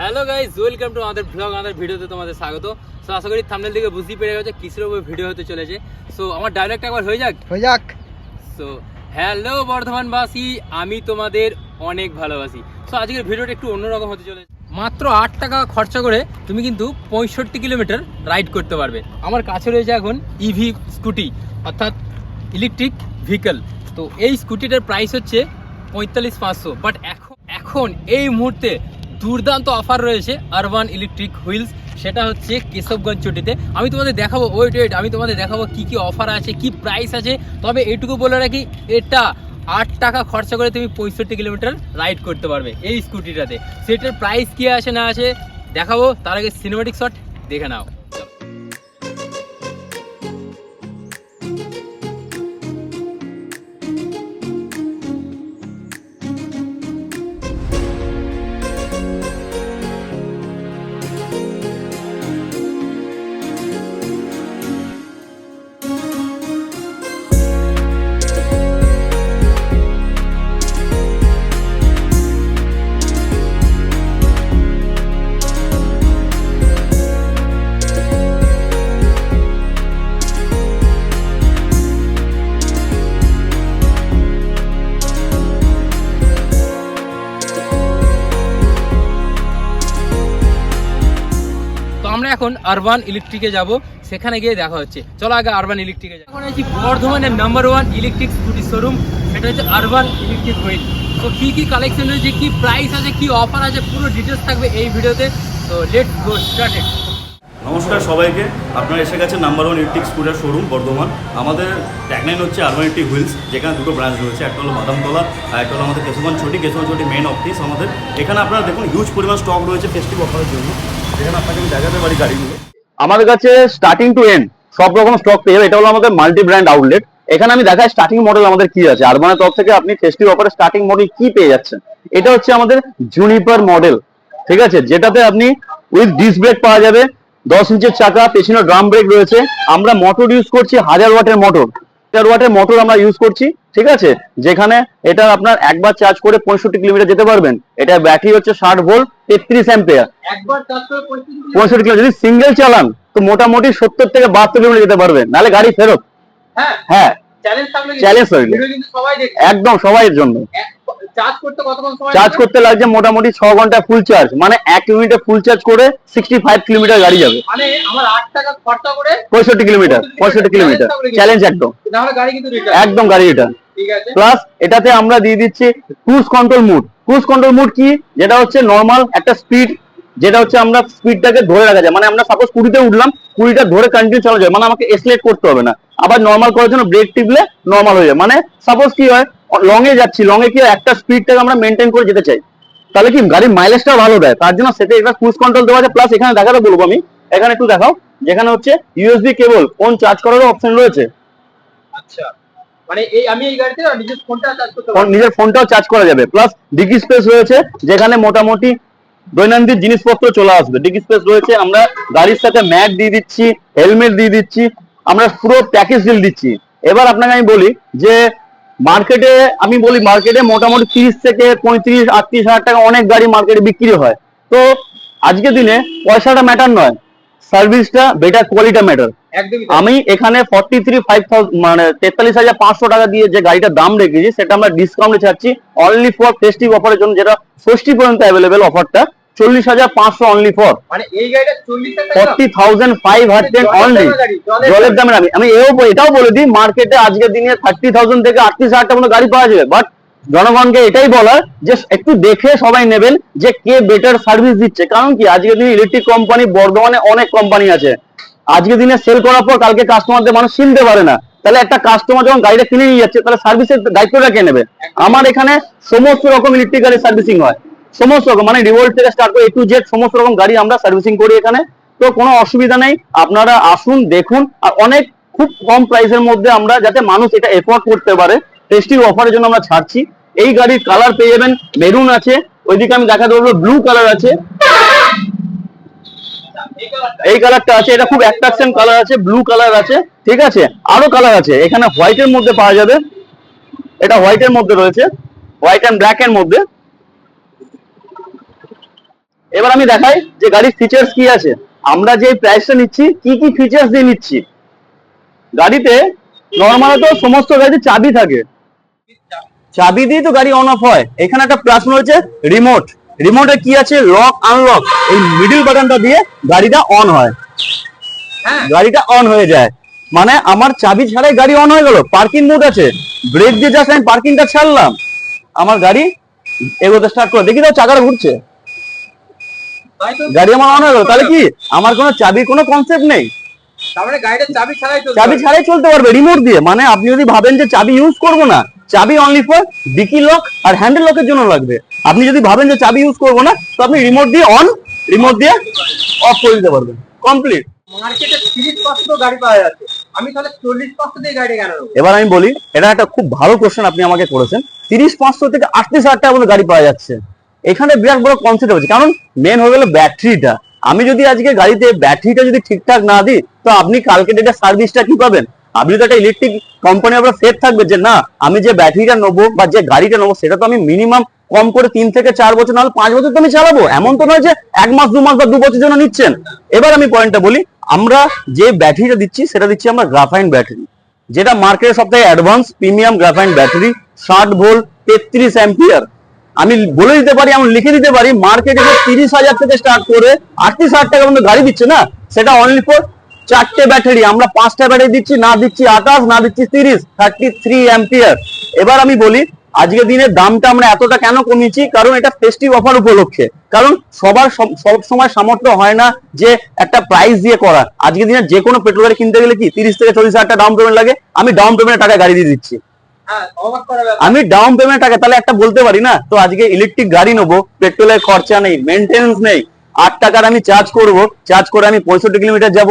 Hello guys welcome to আমাদের blog আমাদের ভিডিওতে তোমাদের স্বাগত। সো আশা করি থামনেল থেকে বুঝতেই পেরে গেছে কিসের উপর ভিডিও হতে চলেছে। সো আমার ডাইরেক্ট একবার হয়ে যাক? হয়ে যাক। সো হ্যালো বর্ধমানবাসী আমি তোমাদের অনেক ভালোবাসি। সো আজকের ভিডিওটা একটু অন্যরকম হতে চলেছে। মাত্র আট টাকা খরচা করে তুমি কিন্তু পঁয়ষট্টি কিলোমিটার রাইড করতে পারবে। আমার কাছে রয়েছে এখন ইভি স্কুটি অর্থাৎ ইলেকট্রিক ভেহিকল তো এই স্কুটিটার প্রাইস হচ্ছে পঁয়তাল্লিশ পাঁচশো। বাট এখন এখন এই মুহূর্তে দুর্দান্ত অফার রয়েছে আরবান ইলেকট্রিক হুইলস সেটা হচ্ছে কেশবগঞ্জ চটিতে। আমি তোমাদের দেখাবো ওয়েট ওয়েট আমি তোমাদের দেখাবো কি কি অফার আছে, কি প্রাইস আছে। তবে এটুকু বলে রাখি, এটা আট টাকা খরচা করে তুমি পঁয়ষট্টি কিলোমিটার রাইড করতে পারবে এই স্কুটিটাতে সেটার প্রাইস কী আছে না আছে দেখাবো, তার আগে সিনেমাটিক শট দেখে নাও। এখন আরবান ইলেকট্রিকে যাব, সেখানে গিয়ে দেখা হচ্ছে। চলো আগে আরবান ইলেকট্রিকে এখন আছি বর্ধমানের number one electric scooty showroom সেটা হচ্ছে আরবান ইলেকট্রিক হুইল তো কী কী কালেকশন রয়েছে, কী প্রাইস আছে, কী অফার আছে, পুরো ডিটেলস থাকবে এই ভিডিওতে তো। লেট গো স্টার্টেড নমস্কার সবাইকে। আপনারা এসে গেছে number one electric scooter showroom Bardhaman. আমাদের ট্যাগলাইন হচ্ছে আরবানিটি হুইলস যেখানে দুটো ব্রাঞ্চ রয়েছে। একটা হলো বাদামতলা, আর একটা হলো আমাদের কেশবগঞ্জ ছটি কেশবগঞ্জ ছটি মেন অফিস আমাদের। এখানে আপনারা দেখুন হিউজ পরিমাণ স্টক রয়েছে ফেস্টিভ অফারের জন্য। যেখানে আপনাকে আমি দেখাতে পারি গাড়িগুলো। আমাদের কাছে স্টার্টিং টু এন্ড সব রকম স্টক পেয়ে যাবে এটা হলো আমাদের মাল্টি ব্র্যান্ড আউটলেট এখানে আমি দেখাই স্টার্টিং মডেল আমাদের কি আছে। আরবানের তরফ থেকে আপনি ফেস্টিভ অফারে স্টার্টিং মডেল কি পেয়ে যাচ্ছেন। এটা হচ্ছে আমাদের জুনিপার মডেল ঠিক আছে? যেটাতে আপনি উইথ ডিস্ক ব্রেক পাওয়া যাবে। দশ ইঞ্চের চাকা পেছনে ড্রাম ব্রেক রয়েছে। আমরা মোটর ইউজ করছি হাজার ওয়াটের মোটর হাজার ওয়াটের মোটর আমরা ইউজ করছি ঠিক আছে? যেখানে এটা আপনার একবার চার্জ করে পঁয়ষট্টি কিলোমিটার যেতে পারবেন। এটা ব্যাটারি হচ্ছে ষাট ভোল্ট তেত্রিশ অ্যাম্পিয়ার পঁয়ষট্টি কিলোমিটার। যদি সিঙ্গেল চালান তো মোটামুটি সত্তর থেকে বাহাত্তর কিলোমিটার যেতে পারবেন। নাহলে গাড়ি ফেরত। হ্যাঁ। হ্যাঁ। চ্যালেঞ্জ দেখবে। একদম সবাইয়ের জন্য। চার্জ করতে কতক্ষণ সময় চার্জ করতে লাগছে মোটামুটি ছ ঘণ্টা ফুল চার্জ মানে এক কিলোমিটার ফুল চার্জ করে সিক্সটি ফাইভ কিলোমিটার গাড়ি যাবে। মানে আমার আট টাকা খরচা করে পঁয়ষট্টি কিলোমিটার পঁয়ষট্টি কিলোমিটার চ্যালেঞ্জ একদম। একদম গাড়ি এটা ঠিক আছে। প্লাস এটাতে আমরা দিয়ে দিচ্ছি cruise control mode cruise control mode কি? যেটা হচ্ছে নর্মাল একটা স্পিড যেটা হচ্ছে আমরা স্পিডটাকে ধরে রাখা যায়। মানে আমরা সাপোজ কুড়িতে উঠলাম কুড়িটা ধরে কন্টিনিউ চালানো যায়। মানে আমাকে এসলেট করতে হবে না। আবার নর্মাল করার জন্য ব্রেক টিপলে নর্মাল হয়ে যায়। মানে সাপোজ কি হয় লং এ যাচ্ছি লং এ কি একটা স্পিডটাকে আমরা মেনটেন করে যেতে চাই। তাহলে কি গাড়ির মাইলেজটা ভালো দেয়। তার জন্য সেটা একটা ক্রুজ কন্ট্রোল দেওয়া আছে। প্লাস এখানে দেখাতে বলব আমি। এখানে একটু দেখাও। যেখানে হচ্ছে ইউএসবি কেবল ফোন চার্জ করারও অপশন রয়েছে। আচ্ছা। মানে এই আমি এই গাড়িতে নিজের ফোনটা চার্জ করতে ফোন নিজের ফোনটাও চার্জ করা যাবে। প্লাস ডিকি স্পেস রয়েছে যেখানে মোটামুটি দৈনন্দিন জিনিসপত্র চলে আসবে। ডিকি স্পেস রয়েছে আমরা গাড়ির সাথে ম্যাট দিয়ে দিচ্ছি হেলমেট দিয়ে দিচ্ছি আমরা পুরো প্যাকেজ ডিল দিচ্ছি। এবার আপনাকে আমি বলি যে মার্কেটে আমি বলি মার্কেটে মোটামুটি তিরিশ থেকে পঁয়ত্রিশ আটত্রিশ হাজার টাকা অনেক গাড়ি মার্কেটে বিক্রি হয়। তো আজকের দিনে পয়সাটা ম্যাটার নয় সার্ভিসটা বেটার কোয়ালিটা ম্যাটার আমি এখানে ফর্টি থ্রি ফাইভ মানে তেতাল্লিশ হাজার পাঁচশো টাকা দিয়ে যে গাড়িটার দাম রেখেছি সেটা আমরা ডিসকাউন্টে ছাড়ছি। অনলি ফর ফেস্টিভ অফারের জন্য যেটা ষষ্ঠী পর্যন্ত অ্যাভেলেবেল অফারটা চল্লিশ হাজার পাঁচশো only for forty thousand five hundred only জলের দামের আমি আমি এও এটাও বলে দিই মার্কেটে আজকের দিনে থার্টি থাউজেন্ড থেকে আটত্রিশ হাজার টাকা গাড়ি পাওয়া যাবে। বাট জনগণকে এটাই বলার যে একটু দেখে সবাই নেবেন যে কে বেটার সার্ভিস দিচ্ছে। কারণ কি আজকের দিনে ইলেকট্রিক কোম্পানি বর্ধমানে অনেক কোম্পানি আছে। আজকের দিনে সেল করার পর কালকে কাস্টমারদের মানুষ চিনতে পারে না। তাহলে একটা কাস্টমার যখন গাড়িটা কিনে নিয়ে যাচ্ছে তাহলে সার্ভিসের দায়িত্বটা কে নেবে? আমার এখানে সমস্ত রকম ইলেকট্রিক গাড়ির সার্ভিসিং হয়। সমস্ত রকম মানে রিভোল্ট থেকে স্টার্ট করে এ টু জেড সমস্ত রকম গাড়ি আমরা সার্ভিসিং করি এখানে। তো কোনো অসুবিধা নেই, আপনারা আসুন, দেখুন। আর অনেক খুব কম প্রাইসের মধ্যে আমরা যাতে মানুষ এটা এফোর্ড করতে পারে ফেস্টিভ অফারের জন্য আমরা ছাড়ছি। এই গাড়ির কালার পেয়ে যাবেন মেরুন আছে, ওইদিকে আমি দেখাতে বলব ব্লু কালার আছে। এই কালারটা আছে, এটা খুব অ্যাট্রাকশন কালার আছে ব্লু কালার আছে, ঠিক আছে? আরও কালার আছে, এখানে হোয়াইটের মধ্যে পাওয়া যাবে। এটা হোয়াইটের মধ্যে রয়েছে হোয়াইট অ্যান্ড ব্ল্যাক এর মধ্যে। এবার আমি দেখাই যে গাড়ির ফিচার্স কি আছে। আমরা যে প্রাইসটা নিচ্ছি কি কি ফিচার্স দিয়ে নিচ্ছি। গাড়িতে নর্মালত সমস্ত গাড়িতে চাবি থাকে। চাবি দিয়ে তো গাড়ি অন অফ হয়। এখানে একটা প্লাস রয়েছে রিমোট রিমোটে কি আছে? লক আনলক এই মিডিল বাটনটা দিয়ে গাড়িটা অন হয়। হ্যাঁ। গাড়িটা অন হয়ে যায়। মানে আমার চাবি ছাড়াই গাড়ি অন হয়ে গেল। পার্কিং মোড আছে। ব্রেক দিয়ে জাস্ট আমি পার্কিংটা ছাড়লাম। আমার গাড়ি এগোতে স্টার্ট করে দেখি তো চাকাটা ঘুরছে। তো গাড়ি আমার অন হয়ে গেল। তাহলে কি? আমার কোনো চাবির কোনো কনসেপ্ট নেই? চাবি ছাড়াই চাবি চলতে পারবে রিমোট দিয়ে। মানে আপনি যদি ভাবেন যে চাবি ইউজ করব না চাবি অনলি ফর ডিকি লক আর হ্যান্ডেল লকের জন্য লাগবে। আপনি যদি ভাবেন যে চাবি ইউজ করব না তো আপনি রিমোট দিয়ে অন রিমোট দিয়ে অফ করে দিতে পারবেন। কমপ্লিট মার্কেটে তিরিশ পাঁচশো গাড়ি পাওয়া যাচ্ছে। আমি তাহলে চল্লিশ পাঁচশো দিয়ে গাড়ি কেন এবার আমি বলি এটা একটা খুব ভালো কোশ্চেন আপনি আমাকে করেছেন। তিরিশ পাঁচশো থেকে আটত্রিশ হাজার টাকা গাড়ি পাওয়া যাচ্ছে। এখানে বিরাট বড় কনসেপ্ট হচ্ছে কারণ মেন হয়ে গেল ব্যাটারিটা আমি যদি আজকে গাড়িতে ব্যাটারিটা যদি ঠিকঠাক না দিই, তো আপনি কালকে ডেটে সার্ভিসটা কি পাবেন? আপনি তো একটা ইলেকট্রিক কোম্পানি আপনার সেফ থাকবে যে, না, আমি যে ব্যাটারিটা নেব বা যে গাড়িটা নেব, সেটা তো আমি মিনিমাম কম করে তিন থেকে চার বছর, নাহলে পাঁচ বছর তো আমি চালাবো। এমন তো নয় যে এক মাস, দু মাস বা দু বছর জন্য নিচ্ছেন। এবার আমি পয়েন্টটা বলি, আমরা যে ব্যাটারিটা দিচ্ছি, সেটা দিচ্ছি আমরা গ্রাফাইন ব্যাটারি যেটা মার্কেটে সব থেকে অ্যাডভান্স প্রিমিয়াম গ্রাফাইন ব্যাটারি ষাট ভোল্ট তেত্রিশ অ্যাম্পিয়ার আমি বলে দিতে পারি, আমি লিখে দিতে পারি মার্কেটে তিরিশ হাজার থেকে স্টার্ট করে আটত্রিশ হাজার টাকা পর্যন্ত গাড়ি দিচ্ছে না? সেটা অনলি ফর চারটে ব্যাটারি আমরা পাঁচটা ব্যাটারি দিচ্ছি, না দিচ্ছি আঠাশ, না দিচ্ছি তিরিশ থার্টি থ্রি অ্যাম্পিয়ার এবার আমি বলি, আজকে দিনের দামটা আমরা এতটা কেন কমিয়েছি? কারণ এটা ফেস্টিভ অফার উপলক্ষে। কারণ সবার সব সব সময় সামর্থ্য হয় না যে একটা প্রাইস দিয়ে করা আজকে দিনে যে কোনো পেট্রোল গাড়ি কিনতে গেলে কি, তিরিশ থেকে চল্লিশ হাজার টাকা ডাউন পেমেন্ট লাগে? আমি ডাউন পেমেন্টের টাকা গাড়ি দিয়ে দিচ্ছি। হ্যাঁ আমি ডাউন পেমেন্ট টাকা তাহলে একটা বলতে পারি না? তো আজকে ইলেকট্রিক গাড়ি নেব পেট্রোলের খরচা নেই মেনটেন্স নেই। আট টাকার আমি চার্জ করব চার্জ করে আমি পঁয়ষট্টি কিলোমিটার যাব।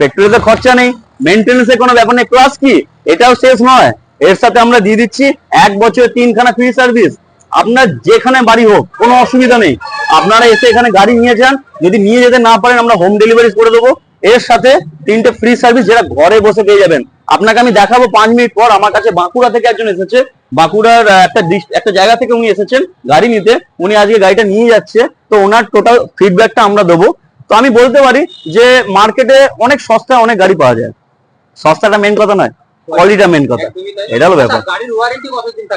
পেট্রোলের খরচা নেই মেনটেন্সের কোনো ব্যাপার নেই প্লাস কি? এটাও শেষ নয়। এর সাথে আমরা দিয়ে দিচ্ছি এক বছর তিনখানা ফ্রি সার্ভিস আপনার যেখানে বাড়ি হোক, কোনো অসুবিধা নেই। আপনারা এসে এখানে গাড়ি নিয়ে যান, যদি নিয়ে যেতে না পারেন, আমরা হোম ডেলিভারি করে দেবো। এর সাথে তিনটে ফ্রি সার্ভিস যেটা ঘরে বসে পেয়ে যাবেন। আপনাকে আমি দেখাবো পাঁচ মিনিট পর আমার কাছে বাঁকুড়া থেকে একজন এসেছে। বাঁকুড়ার একটা একটা জায়গা থেকে উনি এসেছেন গাড়ি নিতে। উনি আজকে গাড়িটা নিয়ে যাচ্ছে। তো ওনার টোটাল ফিডব্যাকটা আমরা দেবো। তো আমি বলতে পারি যে মার্কেটে অনেক সস্তায় অনেক গাড়ি পাওয়া যায়। সস্তাটা মেন কথা নয় কোয়ালিটিটা মেন কথা। এটা হলো ব্যাপার।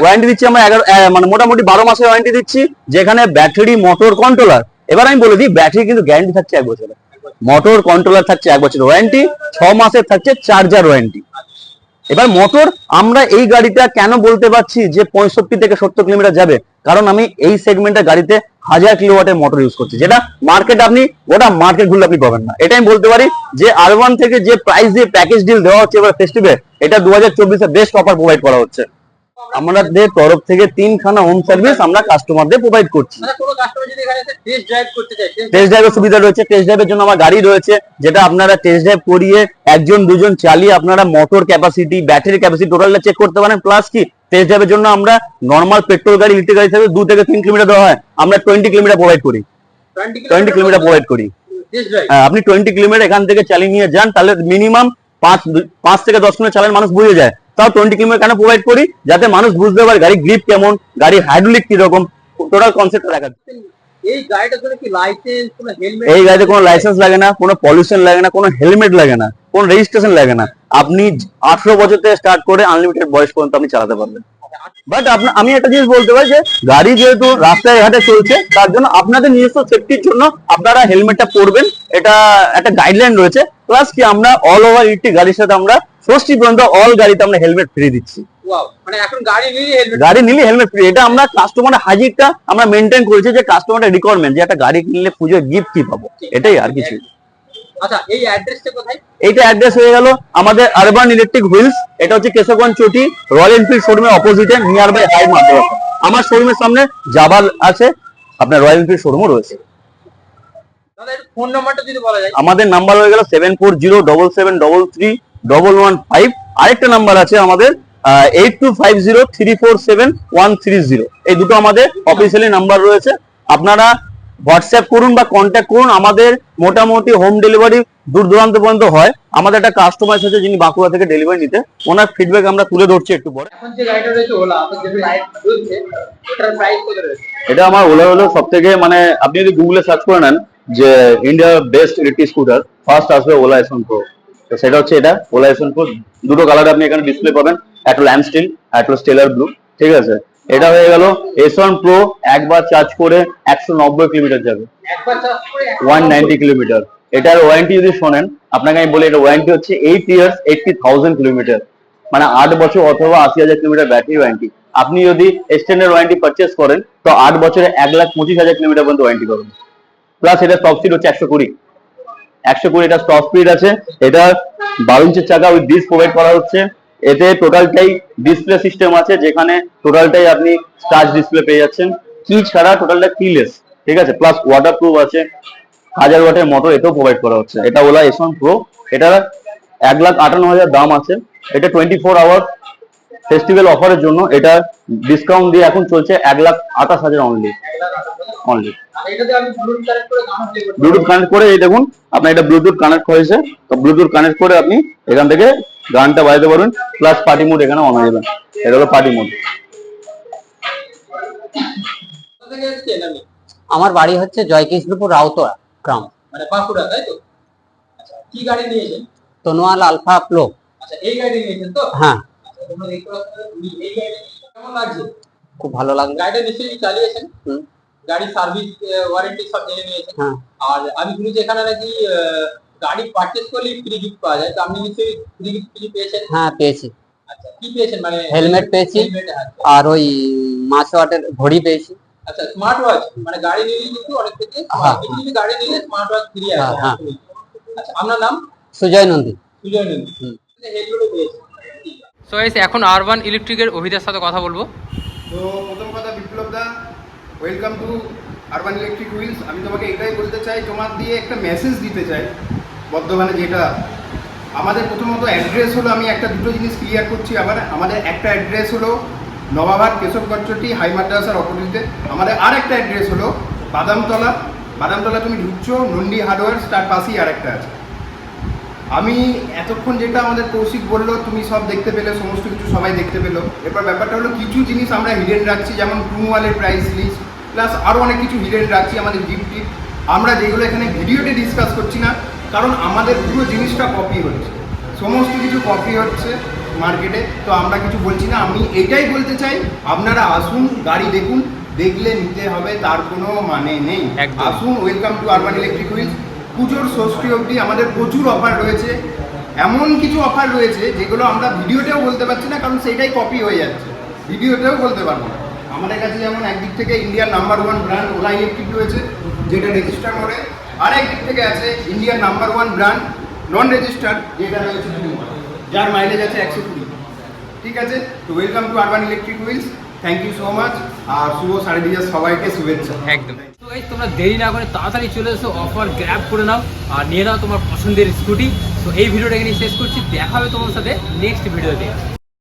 ওয়ারেন্টি দিচ্ছি আমরা এগারো মানে মোটামুটি বারো মাসের ওয়ারেন্টি দিচ্ছি। যেখানে ব্যাটারি মোটর কন্ট্রোলার এবার আমি বলে দিই ব্যাটারি কিন্তু গ্যারান্টি থাকছে এক বছরের মোটর কন্ট্রোলার থাকছে এক বছরের ওয়ারেন্টি ছ মাসের থাকছে চার্জার ওয়ারেন্টি এবার মোটর, আমরা এই গাড়িটা কেন বলতে পারছি যে পঁয়ষট্টি থেকে সত্তর কিলোমিটার যাবে? কারণ আমি এই সেগমেন্টের গাড়িতে হাজার কিলোওয়াটের মোটর ইউজ করছি। যেটা মার্কেট আপনি, গোটা মার্কেট ঘুরলে আপনি পাবেন না। এটা আমি বলতে পারি যে আর থেকে যে প্রাইস দিয়ে প্যাকেজ ডিল দেওয়া হচ্ছে এবার ফেস্টিভে এটা দু হাজার চব্বিশে বেস্ট অফার প্রোভাইড করা হচ্ছে। আমাদের তরফ থেকে তিনখানা হোম সার্ভিস আমরা কাস্টমারদের প্রোভাইড করছি। মানে টেস্ট টেস্ট ড্রাইভের সুবিধা রয়েছে। টেস্ট ড্রাইভের জন্য আমার গাড়ি রয়েছে যেটা আপনারা টেস্ট ড্রাইভ করিয়ে একজন দুজন চালিয়ে আপনারা মোটর ক্যাপাসিটি ব্যাটারি ক্যাপাসিটি টোটালটা চেক করতে পারেন। প্লাস কি টেস্ট ড্রাইভের জন্য আমরা নর্মাল পেট্রোল গাড়ি ইলেকট্রিক গাড়ি থেকে দু থেকে তিন কিলোমিটার দেওয়া হয়। আমরা টোয়েন্টি কিলোমিটার প্রোভাইড করি। টোয়েন্টি কিলোমিটার প্রোভাইড করি। হ্যাঁ, আপনি টোয়েন্টি কিলোমিটার এখান থেকে চালিয়ে নিয়ে যান তাহলে মিনিমাম পাঁচ পাঁচ থেকে দশ কিলোমিটার চালান মানুষ বুঝে যায়। তাও টোয়েন্টি কিলোমিটার কেন প্রোভাইড করি? যাতে মানুষ বুঝতে পারে গাড়ি গ্রিপ কেমন গাড়ি হাইড্রোলিক কীরকম টোটাল কনসেপ্ট দেখা এই গাড়িতে কোনো লাইসেন্স লাগে না কোনো পলিউশন লাগে না কোনো হেলমেট লাগে না কোনো রেজিস্ট্রেশন লাগে না। আপনি আঠারো বছর থেকে স্টার্ট করে আনলিমিটেড বয়স পর্যন্ত আপনি চালাতে পারবেন। বাট আমি একটা জিনিস বলতে পারি যে গাড়ি যেহেতু রাস্তায় ঘাটে চলছে তার জন্য আপনাদের নিজস্ব সেফটির জন্য আপনারা হেলমেটটা পরবেন। এটা একটা গাইডলাইন রয়েছে। প্লাস কি আমরা অল ওভার ইটি গাড়ির সাথে আমরা ষষ্ঠী পর্যন্ত অল গাড়িতে আমরা হেলমেট ফ্রি দিচ্ছি। মানে গাড়ি নিলে হেলমেট ফ্রি এটা আমরা কাস্টমার হাজিরটা আমরা মেনটেন করেছি যে কাস্টমারের রিকোয়ারমেন্ট যে একটা গাড়ি কিনলে পুজোর গিফট কি পাবো। এটাই আর কিছু। আচ্ছা এই অ্যাড্রেসটা কোথায়? এইটা অ্যাড্রেস হয়ে গেল আমাদের আরবান ইলেকট্রিক হুইলস এটা হচ্ছে কেশবগঞ্জ চটি রয়্যাল এনফিল্ড শোরুমের অপোজিটে নিয়ার বাই হাই মাদ্রাসা আমার শোরুমের সামনে জাবাল আছে আপনার রয়্যাল এনফিল্ড শোরুমও রয়েছে। ফোন নাম্বারটা যদি বলা যায়। আমাদের নাম্বার হয়ে গেল seven four zero double seven double three double one five আরেকটা নাম্বার আছে আমাদের eight two five zero three four seven one three zero এই দুটো আমাদের অফিসিয়ালি নাম্বার রয়েছে। আপনারা হোয়াটসঅ্যাপ করুন বা কন্ট্যাক্ট করুন আমাদের মোটামুটি হোম ডেলিভারি দূর দূরান্ত পর্যন্ত হয়। আমাদের একটা কাস্টমার আছে যিনি বাঁকুড়া থেকে ডেলিভারি নিতে। ওনার ফিডব্যাক আমরা তুলে ধরছি একটু পরে। এটা আমার ওলা হলো সব থেকে মানে আপনি যদি গুগলে সার্চ করে নেন যে ইন্ডিয়ার বেস্ট ইলেকট্রিক স্কুটার ফার্স্ট আসবে ওলা এসন প্রো তো সেটা হচ্ছে এটা ওলা এসন প্রো দুটো কালার আপনি এখানে ডিসপ্লে পাবেন। একটা ল্যাম্প স্টিল একটা স্টেলার ব্লু ঠিক আছে? এটা হয়ে গেল এসন প্রো একবার চার্জ করে একশো নব্বই কিলোমিটার যাবে। ওয়ান নাইনটি কিলোমিটার এটার ওয়ারেন্টি যদি শোনেন আপনাকে আমি বলি এটা ওয়ারেন্টি হচ্ছে eight years eighty thousand kilometre মানে আট বছর অথবা আশি হাজার কিলোমিটার ব্যাটারি ওয়ারেন্টি আপনি যদি এক্সটেন্ডেড ওয়ারেন্টি পারচেস করেন তো আট বছরে এক লাখ পঁচিশ হাজার কিলোমিটার পর্যন্ত ওয়ারেন্টি পাবেন। প্লাস এটা স্পিড হচ্ছে একশো কুড়ি। একশো কুড়ি এটা টপ স্পিড আছে। এটা বারো ইঞ্চের চাকা উইথ ডিস প্রোভাইড করা হচ্ছে। এতে টোটালটাই ডিসপ্লে সিস্টেম আছে, যেখানে টোটালটাই আপনি টাচ ডিসপ্লে পেয়ে যাচ্ছেন। কি ছাড়া টোটালটা কিলেস ঠিক আছে? প্লাস ওয়াটার প্রুফ আছে। হাজার ওয়াটের মোটর এটাও প্রোভাইড করা হচ্ছে। এটা ওলা এস ওয়ান প্রো এটা এক লাখ আটান্ন হাজার দাম আছে। এটা টোয়েন্টি ফোর আওয়ার ফেস্টিভ্যাল অফারের জন্য। এটা ডিসকাউন্ট দিয়ে এখন চলছে এক লাখ আঠাশ হাজার অনলি অনলি আর ব্লুটুথ কানেক্ট করে গান প্লে করতে ব্লুটুথ কানেক্ট করে এই দেখুন আপনার এটা ব্লুটুথ কানেক্ট হয়েছে। তো ব্লুটুথ কানেক্ট করে আপনি এখান থেকে গানটা বাজাতে পারবেন প্লাস পার্টি মোড এখানে অন হয়ে যাবে। এটা হলো পার্টি মোড আমার বাড়ি হচ্ছে জয়কৃষ্ণপুর রাউতরা গ্রাম। মানে বাঁকুড়া তাই তো? আচ্ছা কি গাড়ি নিয়েছেন? তনোয়াল আলফা প্লো। আচ্ছা এই গাড়ি নিয়েছেন তো? হ্যাঁ। আচ্ছা তোমরা দেখতে পাচ্ছ এই গাড়ি কেমন লাগছে? খুব ভালো লাগল। গাড়িটা নিশ্চয়ই চালিয়েছেন? হুম, গাড়ি সার্ভিস ওয়ারেন্টি সব জেনে নিয়েছেন হ্যাঁ। আর আমি শুনেছি এখানে নাকি গাড়ি পারচেস করলে ফ্রি গিফট পাওয়া যায়। তো আপনি নিশ্চয়ই ফ্রি গিফট কিছু পেয়েছেন? হ্যাঁ পেয়েছি। আচ্ছা কি পেয়েছেন? মানে হেলমেট পেয়েছি। আচ্ছা। আর ওই মাছ ওয়াটের ঘড়ি পেয়েছি। আচ্ছা স্মার্ট ওয়াচ মানে গাড়ি নিলে কিন্তু অনেক থেকে হ্যাঁ, কিছু কিছু গাড়ি নিলে স্মার্ট ওয়াচ ফ্রি হ্যাঁ, আছে হ্যাঁ। আচ্ছা আপনার নাম? সুজয় নন্দী। সুজয় নন্দী। হুম। হেলমেটও পেয়েছেন সো গাইস এখন আরবান ইলেকট্রিকের অভিদের সাথে কথা বলব। তো প্রথম কথা বিপ্লব দা welcome to urban electric wheels আমি তোমাকে এটাই বলতে চাই, তোমার দিয়ে একটা মেসেজ দিতে চাই, বর্ধমানে যেটা। আমাদের প্রথমত অ্যাড্রেস হলো, আমি একটা দুটো জিনিস ক্লিয়ার করছি আবার। আমাদের একটা অ্যাড্রেস হলো নবাবাদ কেশবগঞ্জটি হাই মাদ্রাসার অপোজিটে আমাদের আর একটা অ্যাড্রেস হলো বাদামতলা। বাদামতলা তুমি ঢুকছো নন্ডি হার্ডওয়্যার তার পাশেই আর একটা আছে। আমি এতক্ষণ যেটা আমাদের কৌশিক বলল, তুমি সব দেখতে পেলে, সমস্ত কিছু সবাই দেখতে পেল। এরপর ব্যাপারটা হলো, কিছু জিনিস আমরা হিডেন রাখছি, যেমন টুনওয়ালের প্রাইস লিস্ট প্লাস আরও অনেক কিছু হিডেন রাখছি আমাদের টিপ আমরা যেগুলো এখানে ভিডিওতে ডিসকাস করছি না কারণ আমাদের পুরো জিনিসটা কপি হচ্ছে। সমস্ত কিছু কপি হচ্ছে মার্কেটে তো আমরা কিছু বলছি না আমি এটাই বলতে চাই আপনারা আসুন গাড়ি দেখুন দেখলে নিতে হবে তার কোনো মানে নেই। আসুন welcome to urban electric wheels পুজোর ষষ্ঠী অবধি আমাদের প্রচুর অফার রয়েছে। এমন কিছু অফার রয়েছে যেগুলো আমরা ভিডিওতেও বলতে পারছি না কারণ সেটাই কপি হয়ে যাচ্ছে। ভিডিওতেও বলতে পারব না। আমাদের কাছে যেমন একদিক থেকে ইন্ডিয়ার number one brand Ola electric রয়েছে, যেটা রেজিস্টার করে, আর একদিক থেকে আছে ইন্ডিয়ার number one brand non register যেটা রয়েছে যার মাইলেজ আছে একশো কুড়ি। ঠিক আছে? তো welcome to urban electric wheels thank you so much আর শুভ সাড়ে দিজার সবাইকে শুভেচ্ছা। একদম। তো গাইস তোমরা দেরি না করে তাড়াতাড়ি চলে এসো অফার গ্র্যাব করে নাও, আর নিয়ে নাও তোমার পছন্দের স্কুটি তো এই ভিডিওটা এখানে শেষ করছি, দেখা হবে তোমার সাথে নেক্সট ভিডিওতে